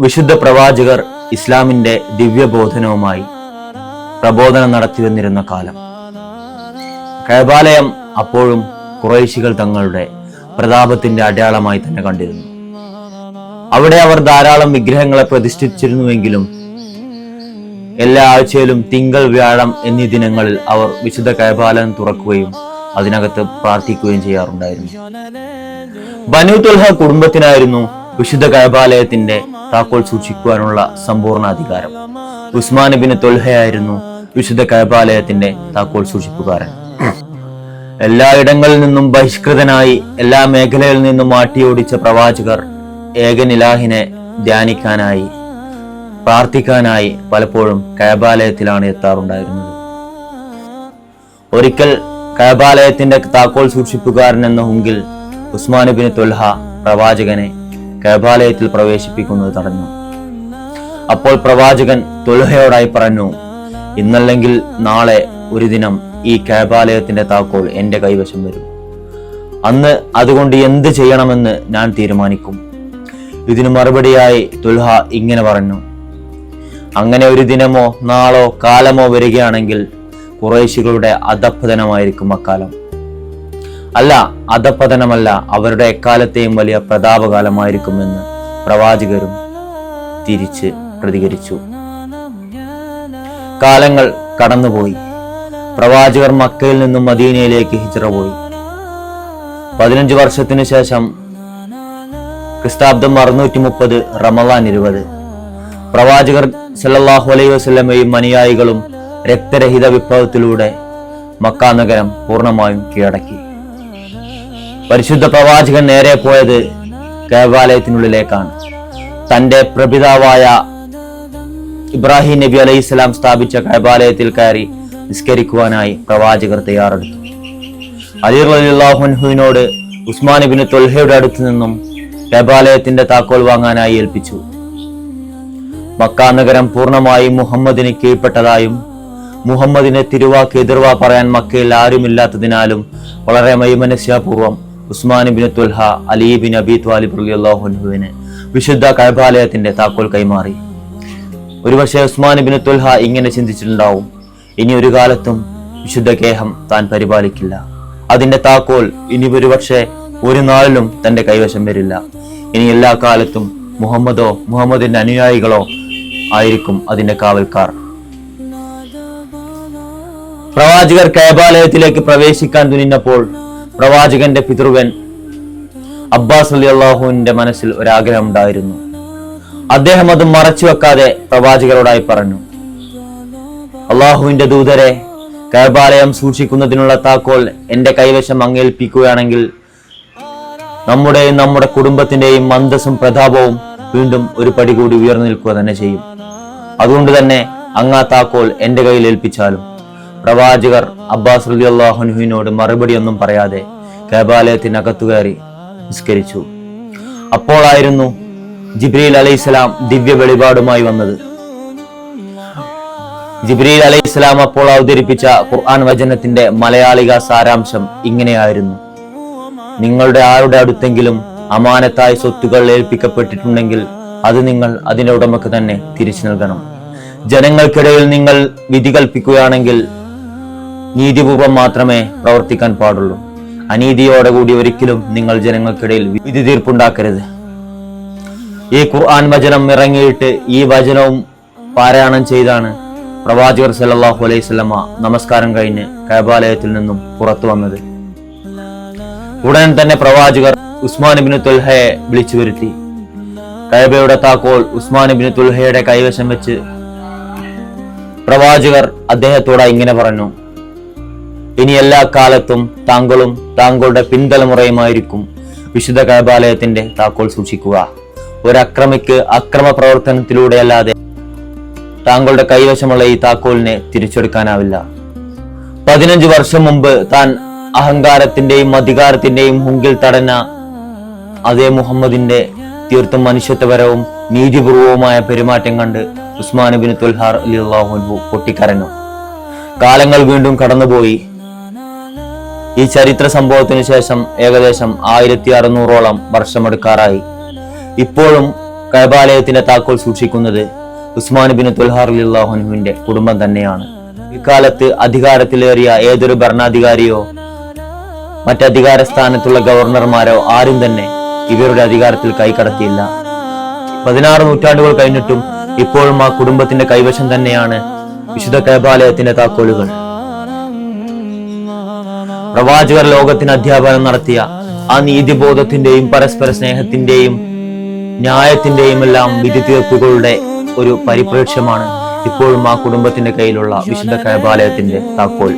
വിശുദ്ധ പ്രവാചകർ ഇസ്ലാമിന്റെ ദിവ്യബോധനവുമായി പ്രബോധനം നടത്തി വന്നിരുന്ന കാലം. കൈബാലയം അപ്പോഴും കുറേശികൾ തങ്ങളുടെ പ്രതാപത്തിന്റെ അടയാളമായി തന്നെ കണ്ടിരുന്നു. അവിടെ അവർ ധാരാളം വിഗ്രഹങ്ങളെ പ്രതിഷ്ഠിച്ചിരുന്നുവെങ്കിലും എല്ലാ ആഴ്ചയിലും തിങ്കൾ വ്യാഴം എന്നീ ദിനങ്ങളിൽ അവർ വിശുദ്ധ കൈബാലയം തുറക്കുകയും അതിനകത്ത് പ്രാർത്ഥിക്കുകയും ചെയ്യാറുണ്ടായിരുന്നു. ബനു തുൽഹ കുടുംബത്തിനായിരുന്നു വിശുദ്ധ കഴബാലയത്തിന്റെ താക്കോൽ സൂക്ഷിക്കുവാനുള്ള സമ്പൂർണ അധികാരം ഉസ്മാൻ ബിൻ തൊൽഹയായിരുന്നു വിശുദ്ധ കഴബാലയത്തിന്റെ താക്കോൽ സൂക്ഷിപ്പുകാരൻ. എല്ലായിടങ്ങളിൽ നിന്നും ബഹിഷ്കൃതനായി എല്ലാ മേഖലയിൽ നിന്നും മാട്ടിയോടിച്ച പ്രവാചകർ ഏകനിലാഹിനെ ധ്യാനിക്കാനായി പ്രാർത്ഥിക്കാനായി പലപ്പോഴും കയബാലയത്തിലാണ് എത്താറുണ്ടായിരുന്നത്. ഒരിക്കൽ കയബാലയത്തിന്റെ താക്കോൽ സൂക്ഷിപ്പുകാരൻ എന്ന ഹുങ്കിൽ ഉസ്മാൻ ബിൻ തൊൽഹ പ്രവാചകനെ കൈബാലയത്തിൽ പ്രവേശിപ്പിക്കുന്നത് തടഞ്ഞു. അപ്പോൾ പ്രവാചകൻ തൊലുഹയോടായി പറഞ്ഞു ഇന്നല്ലെങ്കിൽ നാളെ ഒരു ദിനം ഈ കൈബാലയത്തിന്റെ താക്കോൽ എന്റെ കൈവശം വരും. അന്ന് അതുകൊണ്ട് എന്ത് ചെയ്യണമെന്ന് ഞാൻ തീരുമാനിക്കും. ഇതിനു മറുപടിയായി തുൽഹ ഇങ്ങനെ പറഞ്ഞു അങ്ങനെ ഒരു ദിനമോ നാളോ കാലമോ വരികയാണെങ്കിൽ കുറേശികളുടെ അധപ്പതനമായിരിക്കും അക്കാലം. അല്ല അധപ്പതനമല്ല അവരുടെ എക്കാലത്തെയും വലിയ പ്രതാപകാലമായിരിക്കുമെന്ന് പ്രവാചകരും തിരിച്ച് പ്രതികരിച്ചു. കാലങ്ങൾ കടന്നുപോയി. പ്രവാചകർ മക്കയിൽ നിന്നും മദീനയിലേക്ക് ഹിജറ പോയി. പതിനഞ്ച് വർഷത്തിനു ശേഷം ക്രിസ്താബ്ദം അറുന്നൂറ്റി മുപ്പത് റമവാൻ ഇരുപത്. പ്രവാചകർ സല്ലാഹു അലൈഹി വസ്ലമയും അനുയായികളും രക്തരഹിത വിപ്ലവത്തിലൂടെ മക്ക നഗരം പൂർണമായും കീഴടക്കി. പരിശുദ്ധ പ്രവാചകൻ നേരെ പോയത് ദേവാലയത്തിനുള്ളിലേക്കാണ്. തന്റെ പ്രപിതാവായ ഇബ്രാഹിം നബി അലൈഹി സ്വലാം സ്ഥാപിച്ച കൈബാലയത്തിൽ കയറി നിസ്കരിക്കുവാനായി പ്രവാചകർ തയ്യാറെടുത്തു. അലി അലിഹുവിനോട് ഉസ്മാൻ ബിൻ തൊൽഹയുടെ അടുത്ത് നിന്നും കൈബാലയത്തിന്റെ താക്കോൽ വാങ്ങാനായി ഏൽപ്പിച്ചു. മക്ക നഗരം പൂർണമായും മുഹമ്മദിന് കീഴ്പ്പെട്ടതായും മുഹമ്മദിനെ തിരുവാക്ക് എതിർവാ പറയാൻ മക്കയിൽ ആരുമില്ലാത്തതിനാലും വളരെ മൈമനസ്യാപൂർവം Usman bin Talha Ali bin Abi Talib റളിയല്ലാഹുവിന് വിശുദ്ധ കൈബാലയത്തിന്റെ താക്കോൽ കൈമാറി. ഒരുപക്ഷെ ഉസ്മാൻ ബിൻ തുൽഹ ഇങ്ങനെ ചിന്തിച്ചിട്ടുണ്ടാവും ഇനി ഒരു കാലത്തും വിശുദ്ധ ഗേഹം താൻ പരിപാലിക്കില്ല. അതിന്റെ താക്കോൽ ഇനി ഒരുപക്ഷെ ഒരു നാളിലും തന്റെ കൈവശം വരില്ല. ഇനി എല്ലാ കാലത്തും മുഹമ്മദോ മുഹമ്മദിന്റെ അനുയായികളോ ആയിരിക്കും അതിന്റെ കാവൽക്കാർ. പ്രവാചകർ കൈബാലയത്തിലേക്ക് പ്രവേശിക്കാൻ തുനിഞ്ഞപ്പോൾ പ്രവാചകന്റെ പിതൃവൻ അബ്ബാസ് അലി അള്ളാഹുവിന്റെ മനസ്സിൽ ഒരാഗ്രഹം ഉണ്ടായിരുന്നു. അദ്ദേഹം അത് മറച്ചു വെക്കാതെ പ്രവാചകരോടായി പറഞ്ഞു അള്ളാഹുവിന്റെ ദൂതരെ കൈബാലയം സൂക്ഷിക്കുന്നതിനുള്ള താക്കോൽ എന്റെ കൈവശം അങ്ങേൽപ്പിക്കുകയാണെങ്കിൽ നമ്മുടെയും നമ്മുടെ കുടുംബത്തിന്റെയും മന്ദസും പ്രതാപവും വീണ്ടും ഒരു പടി കൂടി ഉയർന്നു നിൽക്കുക തന്നെ ചെയ്യും. അതുകൊണ്ട് തന്നെ അങ്ങാ താക്കോൽ എന്റെ കയ്യിൽ ഏൽപ്പിച്ചാലും പ്രവാചകർ അബ്ബാസ് റലി മറുപടി ഒന്നും പറയാതെ കേബാലയത്തിനകത്തു കയറി നിസ്കരിച്ചു. അപ്പോളായിരുന്നു ജിബ്രീൽ അലൈഹിസ്സലാം ദിവ്യ വെളിപാടുമായി വന്നത്. ജിബ്രീൽ അലൈഹിസ്സലാം അപ്പോൾ അവതരിപ്പിച്ച ഖുർആൻ വചനത്തിന്റെ മലയാളിക സാരാംശം ഇങ്ങനെയായിരുന്നു. നിങ്ങളുടെ ആരുടെ അടുത്തെങ്കിലും അമാനത്തായ സ്വത്തുകൾ ഏൽപ്പിക്കപ്പെട്ടിട്ടുണ്ടെങ്കിൽ അത് നിങ്ങൾ അതിന്റെ ഉടമക്ക് തന്നെ തിരിച്ചു നൽകണം. ജനങ്ങൾക്കിടയിൽ നിങ്ങൾ വിധി കൽപ്പിക്കുകയാണെങ്കിൽ നീതിപൂർവം മാത്രമേ പ്രവർത്തിക്കാൻ പാടുള്ളൂ. അനീതിയോടെ കൂടി ഒരിക്കലും നിങ്ങൾ ജനങ്ങൾക്കിടയിൽ വിധി തീർപ്പുണ്ടാക്കരുത് ഈ ഖുർആൻ വചനം ഇറങ്ങിയിട്ട് ഈ വചനവും പാരായണം ചെയ്താണ് പ്രവാചകർ സല്ലാഹു അലൈഹി സ്വലമ നമസ്കാരം കഴിഞ്ഞ് കൈബാലയത്തിൽ നിന്നും പുറത്തു വന്നത്. ഉടൻ തന്നെ പ്രവാചകർ ഉസ്മാൻ ബിൻ തുൽഹയെ വിളിച്ചു വരുത്തി. കൈബയുടെ താക്കോൽ ഉസ്മാൻ ബിൻ തുൽഹയുടെ കൈവശം വെച്ച് പ്രവാചകർ അദ്ദേഹത്തോട് ഇങ്ങനെ പറഞ്ഞു. ഇനി എല്ലാ കാലത്തും താങ്കളും താങ്കളുടെ പിൻതലമുറയുമായിരിക്കും വിശുദ്ധ കൈബാലയത്തിന്റെ താക്കോൽ സൂക്ഷിക്കുക. ഒരക്രമിക്ക് അക്രമ പ്രവർത്തനത്തിലൂടെയല്ലാതെ താങ്കളുടെ കൈവശമുള്ള ഈ താക്കോലിനെ തിരിച്ചെടുക്കാനാവില്ല. പതിനഞ്ച് വർഷം മുമ്പ് താൻ അഹങ്കാരത്തിന്റെയും അധികാരത്തിന്റെയും മുങ്കിൽ തടഞ്ഞ അതേ മുഹമ്മദിന്റെ തീർത്തും മനുഷ്യത്വപരവും നീതിപൂർവവുമായ പെരുമാറ്റം കണ്ട് ഉസ്മാൻ ബിൻ തുൽഹാർ അലിഹു പൊട്ടിക്കരഞ്ഞു. കാലങ്ങൾ വീണ്ടും കടന്നുപോയി. ഈ ചരിത്ര സംഭവത്തിന് ശേഷം ഏകദേശം ആയിരത്തി അറുന്നൂറോളം വർഷമെടുക്കാറായി. ഇപ്പോഴും കൈബാലയത്തിന്റെ താക്കോൽ സൂക്ഷിക്കുന്നത് ഉസ്മാൻ ബിൻ തുൽഹാറുല്ലാഹുനുവിന്റെ കുടുംബം തന്നെയാണ്. ഇക്കാലത്ത് അധികാരത്തിലേറിയ ഏതൊരു ഭരണാധികാരിയോ മറ്റധികാര സ്ഥാനത്തുള്ള ഗവർണർമാരോ ആരും തന്നെ ഇവരുടെ അധികാരത്തിൽ കൈകടത്തിയില്ല. പതിനാറ് നൂറ്റാണ്ടുകൾ കഴിഞ്ഞിട്ടും ഇപ്പോഴും ആ കുടുംബത്തിന്റെ കൈവശം തന്നെയാണ് വിശുദ്ധ കൈബാലയത്തിന്റെ താക്കോലുകൾ. പ്രവാചകർ ലോകത്തിന് അധ്യാപനം നടത്തിയ ആ നീതിബോധത്തിന്റെയും പരസ്പര സ്നേഹത്തിന്റെയും ന്യായത്തിന്റെയും എല്ലാം വിധി തീർപ്പുകളുടെ ഒരു പരിപ്രേക്ഷ്യമാണ് ഇപ്പോഴും ആ കുടുംബത്തിന്റെ കയ്യിലുള്ള വിശുദ്ധ കൈബാലയത്തിന്റെ താക്കോൽ.